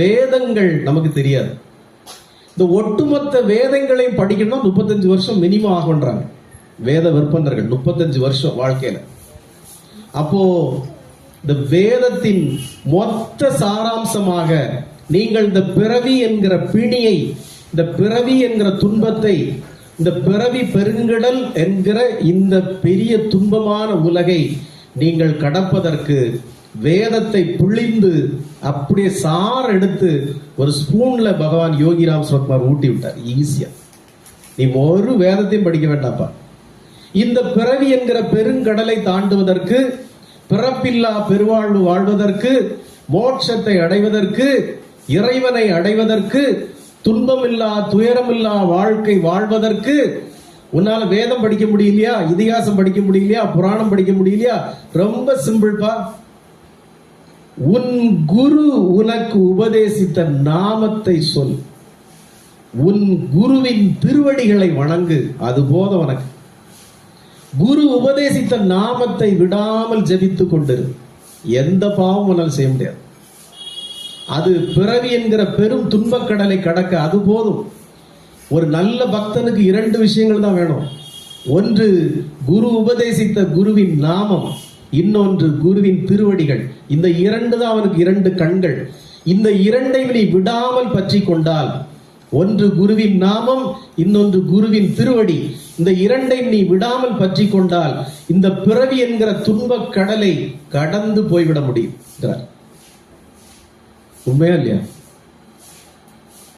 வேதங்கள் நமக்கு தெரியாது. இந்த ஒட்டுமொத்த வேதங்களையும் படிக்கணும்னா முப்பத்தஞ்சு வருஷம் மினிமம் ஆகுன்றாங்க வேத விற்பனர்கள் முப்பத்தஞ்சு வருஷம் வாழ்க்கையில. அப்போ இந்த வேதத்தின் மொத்த சாராம்சமாக நீங்கள் இந்த பிறவி என்கிற பிணியை இந்த பிறவி என்கிற துன்பத்தை இந்த பிறவி பெருங்கடல் என்கிற இந்த பெரிய துன்பமான உலகை நீங்கள் கடப்பதற்கு வேதத்தை புழிந்து அப்படியே சார் எடுத்து ஒரு ஸ்பூன்ல பகவான் யோகிராம் சுரத்குமார் ஊட்டி விட்டார். ஈஸியா நீ ஒரு வேதத்தையும் படிக்க வேண்டாப்பா இந்த பிறவி என்கிற பெருங்கடலை தாண்டுவதற்கு பிறப்பில்லா பெருவாழ்வு வாழ்வதற்கு மோட்சத்தை அடைவதற்கு இறைவனை அடைவதற்கு துன்பமில்லா துயரமில்லா வாழ்க்கை வாழ்வதற்கு உன்னால வேதம் படிக்க முடியலையா? இதிகாசம் படிக்க முடியலையா? புராணம் படிக்க முடியலையா? ரொம்ப சிம்பிள்பா உன் குரு உனக்கு உபதேசித்த நாமத்தை சொல். உன் குருவின் திருவடிகளை வணங்கு. அது போதும் உனக்கு. குரு உபதேசித்த நாமத்தை விடாமல் ஜெபித்துக் கொண்டிரு. எந்த பாவம் உன்னால் செய்ய முடியாது. அது பிறவி என்கிற பெரும் துன்பக்கடலை கடக்க அது போதும். ஒரு நல்ல பக்தனுக்கு இரண்டு விஷயங்கள் தான் வேணும். ஒன்று குரு உபதேசித்த குருவின் நாமம். இன்னொன்று குருவின் திருவடிகள். இந்த இரண்டு தான் அவனுக்கு இரண்டு கண்கள். இந்த இரண்டை நீ விடாமல் பற்றி கொண்டால் ஒன்று குருவின் நாமம் இன்னொன்று குருவின் திருவடி. இந்த இரண்டை நீ விடாமல் பற்றி கொண்டால் இந்த பிறவி என்கிற துன்பக் கடலை கடந்து போய்விட முடியும். உண்மையா இல்லையா?